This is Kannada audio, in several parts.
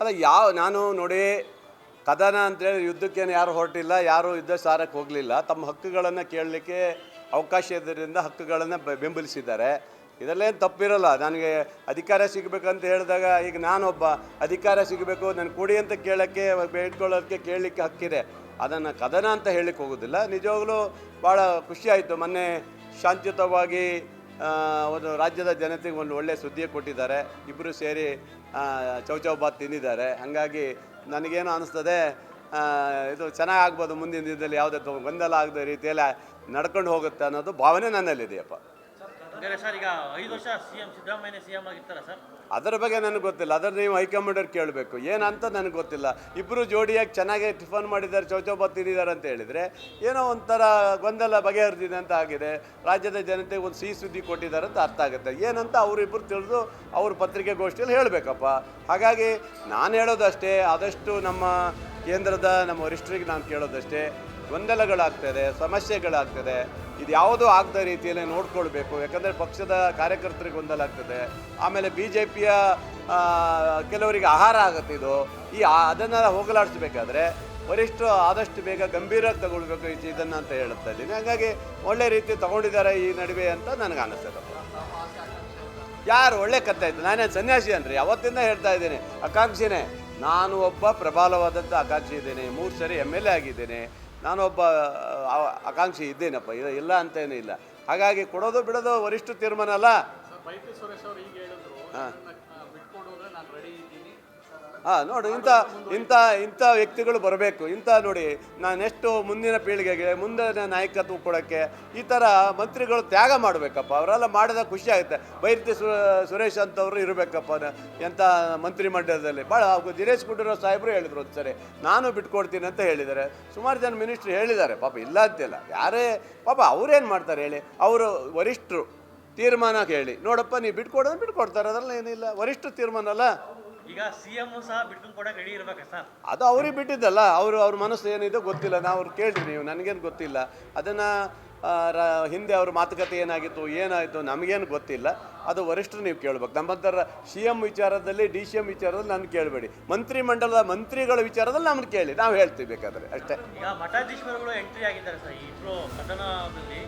ಅಲ್ಲ, ಯಾವ, ನಾನು ನೋಡಿ, ಕದನ ಅಂತೇಳಿ ಯುದ್ಧಕ್ಕೇನು ಯಾರು ಹೊರಟಿಲ್ಲ, ಯಾರು ಯುದ್ಧ ಸಾರಕ್ಕೆ ಹೋಗಲಿಲ್ಲ. ತಮ್ಮ ಹಕ್ಕುಗಳನ್ನು ಕೇಳಲಿಕ್ಕೆ ಅವಕಾಶ ಇದ್ದರಿಂದ ಹಕ್ಕುಗಳನ್ನು ಬೆಂಬಲಿಸಿದ್ದಾರೆ. ಇದರಲ್ಲೇನು ತಪ್ಪಿರಲ್ಲ. ನನಗೆ ಅಧಿಕಾರ ಸಿಗಬೇಕಂತ ಹೇಳಿದಾಗ ಈಗ ನಾನೊಬ್ಬ ಅಧಿಕಾರ ಸಿಗಬೇಕು, ನಾನು ಕೊಡಿ ಅಂತ ಕೇಳೋಕ್ಕೆ ಬೇಡ್ಕೊಳ್ಳೋಕ್ಕೆ ಕೇಳಲಿಕ್ಕೆ ಹಕ್ಕಿದೆ. ಅದನ್ನು ಕದನ ಅಂತ ಹೇಳಲಿಕ್ಕೆ ಹೋಗೋದಿಲ್ಲ. ನಿಜವಾಗ್ಲೂ ಭಾಳ ಖುಷಿ ಆಯಿತು. ಮೊನ್ನೆ ಶಾಂತಿಯುತವಾಗಿ ಒಂದು ರಾಜ್ಯದ ಜನತೆಗೆ ಒಂದು ಒಳ್ಳೆಯ ಸುದ್ದಿ ಕೊಟ್ಟಿದ್ದಾರೆ. ಇಬ್ಬರು ಸೇರಿ ಚೌಚೌಬಾತ್ ತಿಂದಿದ್ದಾರೆ. ಹಾಗಾಗಿ ನನಗೇನು ಅನಿಸ್ತದೆ ಇದು ಚೆನ್ನಾಗಿ ಆಗ್ಬೋದು ಮುಂದಿನ ದಿನದಲ್ಲಿ ಯಾವುದೇ ಗೊಂದಲ ಆಗದ ರೀತಿಯಲ್ಲಿ ನಡ್ಕೊಂಡು ಹೋಗುತ್ತೆ ಅನ್ನೋದು ಭಾವನೆ ನನ್ನಲ್ಲಿದೆಯಪ್ಪ. ಅದರ ಬಗ್ಗೆ ನನಗೆ ಗೊತ್ತಿಲ್ಲ. ಅದರ ನೀವು ಹೈಕಮಾಂಡರ್ ಕೇಳಬೇಕು. ಏನಂತ ನನಗೆ ಗೊತ್ತಿಲ್ಲ. ಇಬ್ಬರು ಜೋಡಿಯಾಗಿ ಚೆನ್ನಾಗಿ ಟಿಫನ್ ಮಾಡಿದ್ದಾರೆ ಚೌಚೌಬ ತಿಂದಿದ್ದಾರೆ ಅಂತ ಹೇಳಿದರೆ ಏನೋ ಒಂಥರ ಗೊಂದಲ ಬಗೆಹರಿದಿದೆ ಅಂತ ಆಗಿದೆ. ರಾಜ್ಯದ ಜನತೆಗೆ ಒಂದು ಸಿಹಿ ಸುದ್ದಿ ಕೊಟ್ಟಿದ್ದಾರೆ ಅಂತ ಅರ್ಥ ಆಗುತ್ತೆ. ಏನಂತ ಅವರಿಬ್ಬರು ತಿಳಿದು ಅವ್ರ ಪತ್ರಿಕೆಗೋಷ್ಠಿಯಲ್ಲಿ ಹೇಳಬೇಕಪ್ಪ. ಹಾಗಾಗಿ ನಾನು ಹೇಳೋದಷ್ಟೇ, ಆದಷ್ಟು ನಮ್ಮ ಕೇಂದ್ರದ ನಮ್ಮ ವರಿಷ್ಠರಿಗೆ ನಾನು ಕೇಳೋದಷ್ಟೇ. ಗೊಂದಲಗಳಾಗ್ತದೆ, ಸಮಸ್ಯೆಗಳಾಗ್ತದೆ. ಇದು ಯಾವುದೂ ಆಗದ ರೀತಿಯಲ್ಲಿ ನೋಡ್ಕೊಳ್ಬೇಕು. ಯಾಕಂದರೆ ಪಕ್ಷದ ಕಾರ್ಯಕರ್ತರಿಗೆ ಗೊಂದಲ ಆಗ್ತದೆ. ಆಮೇಲೆ ಬಿ ಜೆ ಪಿಯ ಕೆಲವರಿಗೆ ಆಹಾರ ಆಗುತ್ತೆ ಇದು. ಈ ಅದನ್ನೆಲ್ಲ ಅದನ್ನು ಹೋಗಲಾಡಿಸ್ಬೇಕಾದ್ರೆ ವರಿಷ್ಠರು ಆದಷ್ಟು ಬೇಗ ಗಂಭೀರವಾಗಿ ತಗೊಳ್ಬೇಕು ಈ ಇದನ್ನು ಅಂತ ಹೇಳ್ತಾ ಇದ್ದೀನಿ. ಹಾಗಾಗಿ ಒಳ್ಳೆ ರೀತಿ ತಗೊಂಡಿದ್ದಾರೆ ಈ ನಡುವೆ ಅಂತ ನನಗೆ ಅನಿಸ್ತದೆ. ಯಾರು ಒಳ್ಳೆ ಕಥೆ ಆಯ್ತು. ನಾನೇನು ಸನ್ಯಾಸಿ ಅನ್ರಿ. ಅವತ್ತಿಂದ ಹೇಳ್ತಾ ಇದ್ದೀನಿ. ಆಕಾಂಕ್ಷಿನೇ, ನಾನು ಒಬ್ಬ ಪ್ರಬಲವಾದಂಥ ಆಕಾಂಕ್ಷಿ ಇದ್ದೀನಿ. ಮೂರು ಸರಿ ಎಂ ಎಲ್ ಎ ಆಗಿದ್ದೇನೆ. ನಾನೊಬ್ಬ ಆಕಾಂಕ್ಷಿ ಇದ್ದೇನಪ್ಪ ಇಲ್ಲ ಇಲ್ಲ ಅಂತೇನೂ ಇಲ್ಲ. ಹಾಗಾಗಿ ಕೊಡೋದು ಬಿಡೋದು ವರಿಷ್ಠ ತೀರ್ಮಾನ ಅಲ್ಲ? ಹಾಂ. ಹಾಂ ನೋಡಿ, ಇಂಥ ಇಂಥ ಇಂಥ ವ್ಯಕ್ತಿಗಳು ಬರಬೇಕು. ಇಂಥ ನೋಡಿ, ನಾನು ಎಷ್ಟು ಮುಂದಿನ ಪೀಳಿಗೆಗೆ, ಮುಂದಿನ ನಾಯಕತ್ವ ಕೊಡೋಕ್ಕೆ ಈ ಥರ ಮಂತ್ರಿಗಳು ತ್ಯಾಗ ಮಾಡಬೇಕಪ್ಪ. ಅವರೆಲ್ಲ ಮಾಡಿದಾಗ ಖುಷಿ ಆಗುತ್ತೆ. ಬೈರತಿ ಸುರೇಶ್ ಅಂತವರು ಇರಬೇಕಪ್ಪ ಎಂಥ ಮಂತ್ರಿ ಮಂಡಲದಲ್ಲಿ. ಭಾಳ ದಿನೇಶ್ ಗುಂಡೂರಾವ್ ಸಾಹೇಬರು ಹೇಳಿದ್ರು ಒಂದ್ಸರಿ ನಾನು ಬಿಟ್ಕೊಡ್ತೀನಿ ಅಂತ ಹೇಳಿದ್ದಾರೆ. ಸುಮಾರು ಜನ ಮಿನಿಸ್ಟ್ರು ಹೇಳಿದ್ದಾರೆ. ಪಾಪ ಇಲ್ಲ ಅಂತಿಲ್ಲ. ಯಾರೇ, ಪಾಪ ಅವ್ರೇನು ಮಾಡ್ತಾರೆ ಹೇಳಿ? ಅವರು ವರಿಷ್ಠರು ತೀರ್ಮಾನ ಹೇಳಿ. ನೋಡಪ್ಪ, ನೀವು ಬಿಟ್ಕೊಡೋದು ಬಿಟ್ಕೊಡ್ತಾರೆ. ಅದರಲ್ಲಿ ಏನಿಲ್ಲ ವರಿಷ್ಠ ತೀರ್ಮಾನ ಅಲ್ಲ? ಈಗ ಸಿಎಂ ಸಹ ಸರ್? ಅದು ಅವ್ರಿಗೆ ಬಿಟ್ಟಿದ್ದಲ್ಲ, ಅವರು ಅವ್ರ ಮನಸ್ಸು ಏನಿದೆ ಗೊತ್ತಿಲ್ಲ. ನಾವು ಅವ್ರು ಕೇಳ್ರಿ ನೀವು, ನನಗೇನು ಗೊತ್ತಿಲ್ಲ. ಅದನ್ನು ಹಿಂದೆ ಅವ್ರ ಮಾತುಕತೆ ಏನಾಗಿತ್ತು, ಏನಾಯಿತು, ನಮಗೇನು ಗೊತ್ತಿಲ್ಲ. ಅದು ವರಿಷ್ಠರು ನೀವು ಕೇಳಬೇಕು. ನಮ್ಮಂತರ ಸಿ ಎಂ ವಿಚಾರದಲ್ಲಿ ಡಿ ಸಿ ಎಂ ವಿಚಾರದಲ್ಲಿ ನಾನು ಕೇಳಬೇಡಿ. ಮಂತ್ರಿ ಮಂಡಲದ ಮಂತ್ರಿಗಳ ವಿಚಾರದಲ್ಲಿ ನಮ್ಮನ್ನು ಕೇಳಿ ನಾವು ಹೇಳ್ತೀವಿ ಬೇಕಾದರೆ ಅಷ್ಟೇ. ಈಗ ಮಠಾಧೀಶ್ವರಗಳು ಎಂಟ್ರಿ ಆಗಿದ್ದಾರೆ ಸರ್ ಈ ಕದನದಲ್ಲಿ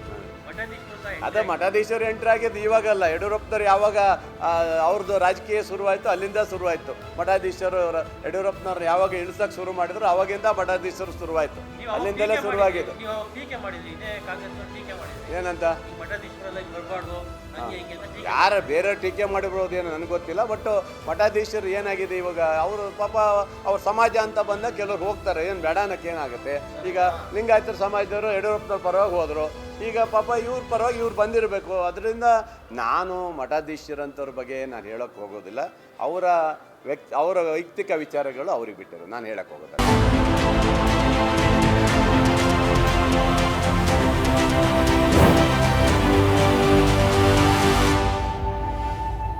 ಮಠಾಧೀಶ್ವರ ಸಹ ಅದೇ ಮಠಾಧೀಶರು ಎಂಟ್ರಿ ಆಗಿದ್ದು ಇವಾಗಲ್ಲ ಯಡಿಯೂರಪ್ಪನವ್ರು ಯಾವಾಗ ಅವ್ರದ್ದು ರಾಜಕೀಯ ಶುರುವಾಯಿತು ಅಲ್ಲಿಂದ ಶುರುವಾಯಿತು. ಮಠಾಧೀಶರು ಯಡಿಯೂರಪ್ಪನವ್ರು ಯಾವಾಗ ಇಳಿಸಕ್ಕೆ ಶುರು ಮಾಡಿದ್ರು ಅವಾಗಿಂದ ಮಠಾಧೀಶರು ಶುರುವಾಯಿತು. ಅಲ್ಲಿಂದಲೇ ಟೀಕೆ ಶುರುವಾಗಿದೆ. ಏನಂತ ನೀವು ಟೀಕೆ ಮಾಡಿದ್ರಿ ಇದೇ ಕಾಂಗ್ರೆಸ್ ಟೀಕೆ ಮಾಡಿದ್ರಿ. ಏನಂತ? ಯಾರ ಬೇರೆ ಟೀಕೆ ಮಾಡಿಬಿಡೋದು ಏನು ನನಗೆ ಗೊತ್ತಿಲ್ಲ ಬಟ್ ಮಠಾಧೀಶರು ಏನಾಗಿದೆ ಇವಾಗ? ಅವರು ಪಾಪ ಅವ್ರ ಸಮಾಜ ಅಂತ ಬಂದಾಗ ಕೆಲವ್ರು ಹೋಗ್ತಾರೆ, ಏನು ಬೇಡ ಅನ್ನಕ್ಕೆ ಏನಾಗುತ್ತೆ? ಈಗ ಲಿಂಗಾಯತರ ಸಮಾಜದವರು ಯಡಿಯೂರಪ್ಪನವ್ರ ಪರವಾಗಿ ಹೋದರು. ಈಗ ಪಾಪ ಇವ್ರ ಪರವಾಗಿ ಇವ್ರು ಬಂದಿರಬೇಕು. ಅದರಿಂದ ನಾನು ಮಠಾಧೀಶರಂಥವ್ರ ಬಗ್ಗೆ ನಾನು ಹೇಳೋಕ್ಕೆ ಹೋಗೋದಿಲ್ಲ. ಅವರ ವ್ಯಕ್ತಿ, ಅವರ ವೈಯಕ್ತಿಕ ವಿಚಾರಗಳು ಅವ್ರಿಗೆ ಬಿಟ್ಟರು ನಾನು ಹೇಳಕ್ಕೆ ಹೋಗೋದಿಲ್ಲ.